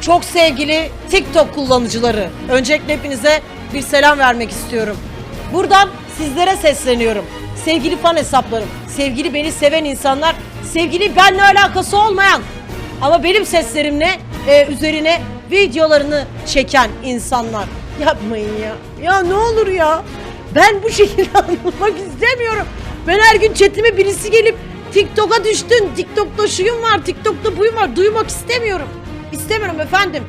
Çok sevgili TikTok kullanıcıları. Öncelikle hepinize bir selam vermek istiyorum. Buradan sizlere sesleniyorum. Sevgili fan hesaplarım, sevgili beni seven insanlar, sevgili benle alakası olmayan ama benim seslerimle e, üzerine videolarını çeken insanlar. Yapmayın ya. Ya ne olur ya. Ben bu şekilde anılmak istemiyorum. Ben her gün chatime birisi gelip TikTok'a düştün, TikTok'ta şuyum var, TikTok'ta buyum var duymak istemiyorum. İstemiyorum efendim.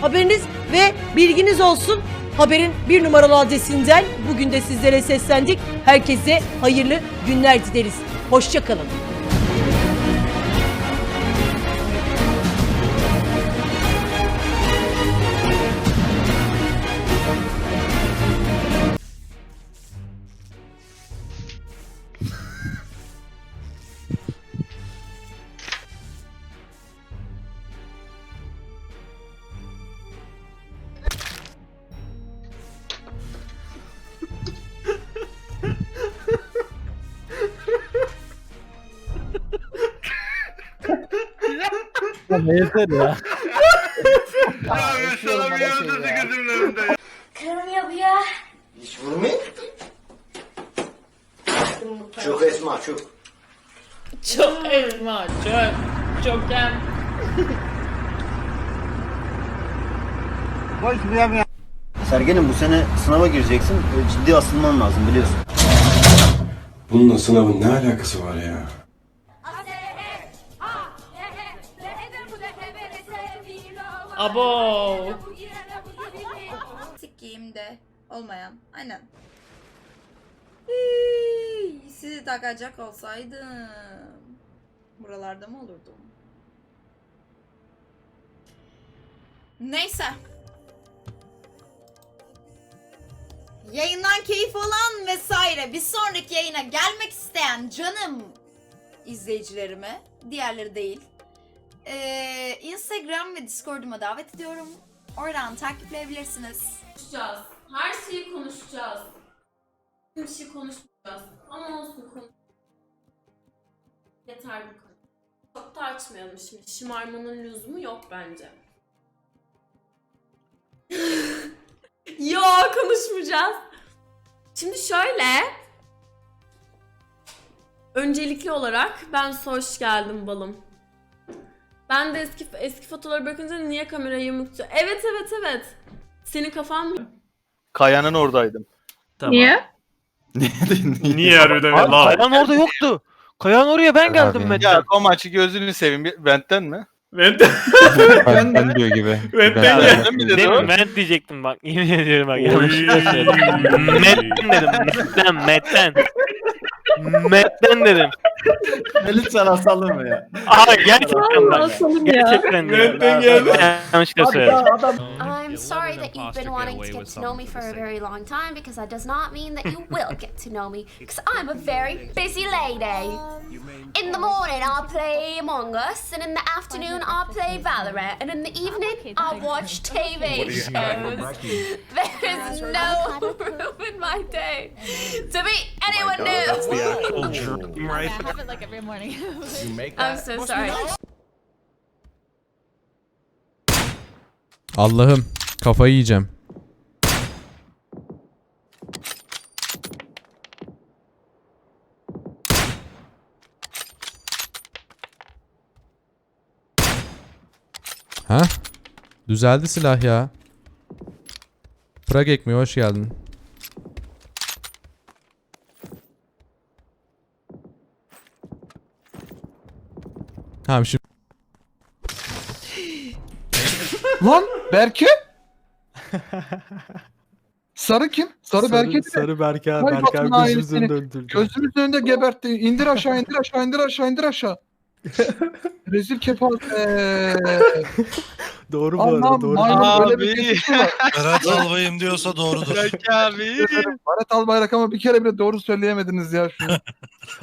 Haberiniz ve bilginiz olsun. Haberin bir numaralı adresinden bugün de sizlere seslendik. Herkese hayırlı günler dileriz. Hoşçakalın. Abi sana bir öldürdü gözümün önünde ya. Kırım yapıyor. Hiç vurmayın. Çok esma çok. Çok elma, çok, çok hem. Sergenim bu sene sınava gireceksin. Ciddi asılman lazım biliyorsun. Bununla sınavın ne alakası var ya? Abo. Sikiyimde olmayan. Aynen. Hii, Sizi takacak olsaydım. Buralarda mı olurdum? Neyse. Yayından keyif alan vesaire bir sonraki yayına gelmek isteyen canım izleyicilerime, diğerleri değil. Ee, Instagram ve Discord'uma davet ediyorum. Oradan takipleyebilirsiniz. konuşacağız. Her şeyi konuşacağız. Bir şey konuşmayacağız. Ama olsun konu. Yeter bu konu. Çok tartışmayalım şimdi. Şımarmanın lüzumu yok bence. Yok konuşmayacağız. Şimdi şöyle. Öncelikli olarak ben hoş geldim balım. Ben de eski eski fotoğrafları bakınca niye kamerayı yumuktu? Evet evet evet. Senin kafan mı? Kayanın oradaydım. Niye? Niye harbiden Abi, lan? Kayan orada yoktu. Kayan oraya ben geldim. Metin. Ya o maçı gözünü seveyim. Bent'ten mi? Ben Ben, ben diyor gibi. Ben- Ben- ben- Bent'ten mi dedi o? Met diyecektim bak. Yemin ediyorum bak. Söyledim. Metten dedim. Metten. Metten. Metten dedim. Lütfen asalım mı ya? Aa gerçekten bak. Asalım ya. Gerçekten diyorum. Metten geldi. Yanlışlıkla söyledim. I'm sorry that you've been wanting to get to know me for a very long time because that does not mean that you will get to know me because I'm a very busy lady. In the morning I play Among Us and in the afternoon I play Valorant and in the evening I watch TV shows. There is no room in my day to be anyone new. right? have it like every morning. I'm so sorry. Allah'ım kafayı yiyeceğim. Ha? Düzeldi silah ya. Prag ekmeği hoş geldin. Tamam şimdi Lan Berke? Sarı kim? Sarı, Berke değil mi? Sarı Berke abi. Berke abi ailesini. gözümüzün önünde öldürdü. Gözümüzün önünde gebertti. İndir aşağı, indir aşağı, indir aşağı, indir aşağı. Rezil kepaze. Doğru bu arada. Doğru. maymun böyle bir Abi. geçişi var. Berat Albayım diyorsa doğrudur. Belki abi. Barat Albayrak ama bir kere bile doğru söyleyemediniz ya şunu.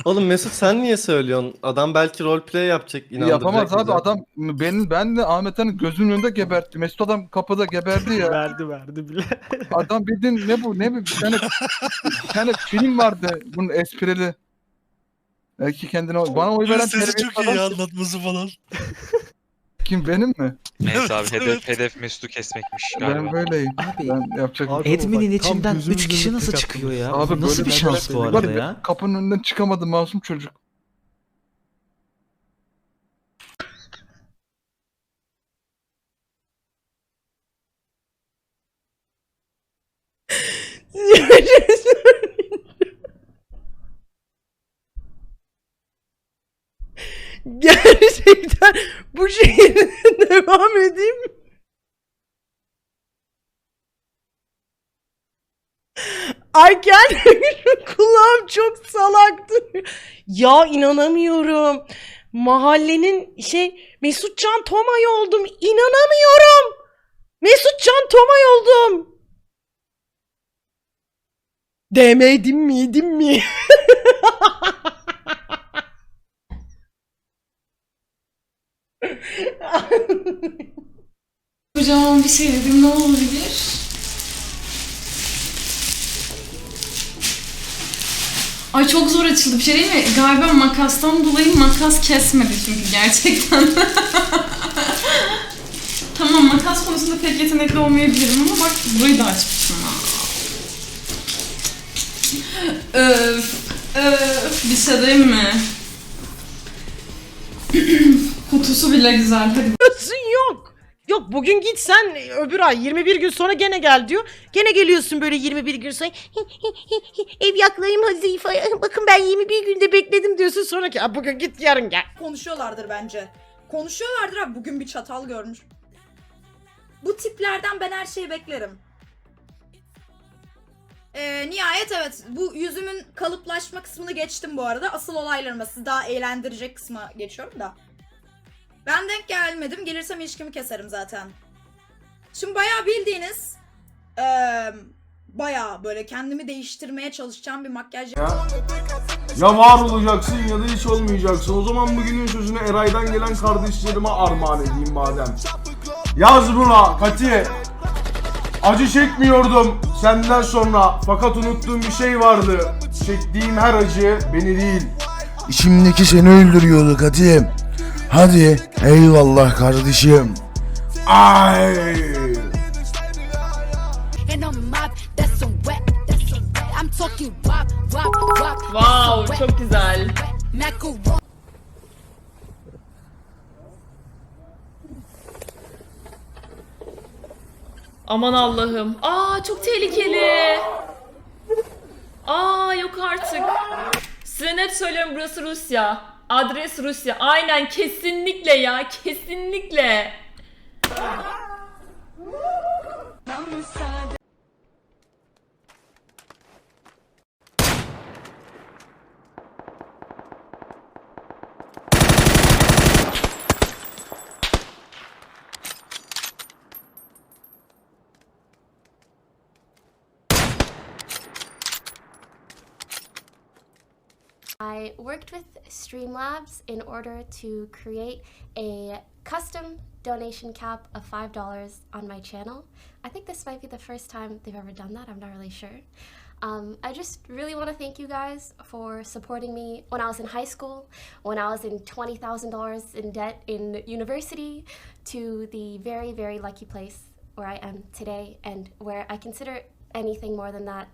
Oğlum Mesut sen niye söylüyorsun? Adam belki roleplay yapacak inandıracak. Yapamaz abi bizi. adam benim ben de Ahmet'in gözünün önünde gebertti. Mesut adam kapıda geberdi ya. Verdi verdi bile. Adam bildiğin ne bu ne bu bir tane bir tane film vardı bunun esprili. Belki kendine bana oy veren terbiyesiz adam- anlatması falan. Kim benim mi? Neyse abi hedef- hedef Mesut'u kesmekmiş Ben böyleyim. Abi Ben yapacak Abi, şey adminin Tam içinden gözümüzün 3 kişi nasıl tek çıkıyor ya? Abi Nasıl böyle bir şans bu Bak, arada ya? Kapının önünden çıkamadı masum çocuk. Gerçekten bu şehirde devam edeyim mi? Ay kendim kulağım çok salaktı. Ya inanamıyorum. Mahallenin şey Mesutcan Tomay oldum. İnanamıyorum. Mesutcan Tomay oldum. Demedim miydim mi? Kocaman bir şey dedim ne olabilir? Ay çok zor açıldı bir şey değil mi? Galiba makastan dolayı makas kesmedi çünkü gerçekten. tamam makas konusunda pek yetenekli olmayabilirim ama bak burayı da açmışım. Öf, öf, bir şey değil mi? Kutusu bile güzel. Hadi Diyorsun yok. Yok bugün git sen öbür ay 21 gün sonra gene gel diyor. Gene geliyorsun böyle 21 gün sonra. Ev yaklayayım Hazife. Bakın ben 21 günde bekledim diyorsun sonra ki "Aa, bugün git yarın gel. Konuşuyorlardır bence. Konuşuyorlardır abi. Bugün bir çatal görmüş. Bu tiplerden ben her şeyi beklerim. Ee, nihayet evet bu yüzümün kalıplaşma kısmını geçtim bu arada. Asıl olaylarıma daha eğlendirecek kısma geçiyorum da. Ben denk gelmedim. Gelirsem ilişkimi keserim zaten. Şimdi bayağı bildiğiniz eee bayağı böyle kendimi değiştirmeye çalışacağım bir makyaj Ya var olacaksın ya da hiç olmayacaksın. O zaman bugünün sözünü Eray'dan gelen kardeşlerime armağan edeyim madem. Yaz buna Kati. Acı çekmiyordum senden sonra fakat unuttuğum bir şey vardı. Çektiğim her acı beni değil. İçimdeki seni öldürüyordu Katim. Hadi eyvallah kardeşim. Ay. Wow çok güzel. Aman Allah'ım. Aa çok tehlikeli. Aa yok artık. Size net söylüyorum burası Rusya. Adres Rusya. Aynen kesinlikle ya kesinlikle. I worked with Streamlabs in order to create a custom donation cap of $5 on my channel. I think this might be the first time they've ever done that, I'm not really sure. Um, I just really want to thank you guys for supporting me when I was in high school, when I was in $20,000 in debt in university, to the very, very lucky place where I am today and where I consider anything more than that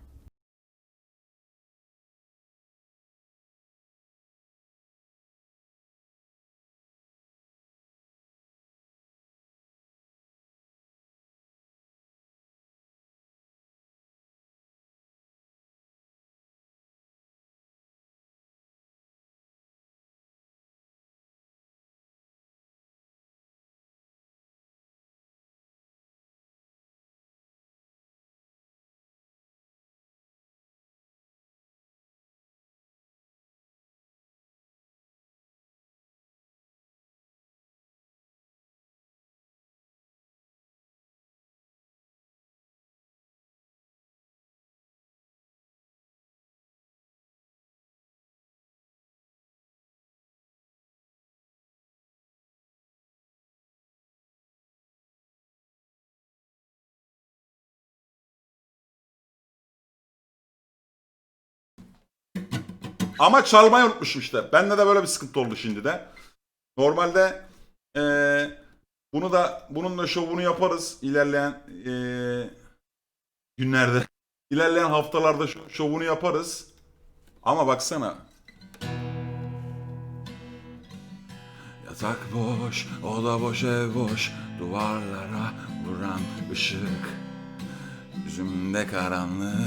Ama çalmayı unutmuşum işte. Bende de böyle bir sıkıntı oldu şimdi de. Normalde eee Bunu da bunun da şovunu yaparız ilerleyen eee, günlerde. İlerleyen haftalarda şo- şovunu yaparız. Ama baksana. Yatak boş, oda boş, ev boş. Duvarlara vuran ışık. Yüzümde karanlık.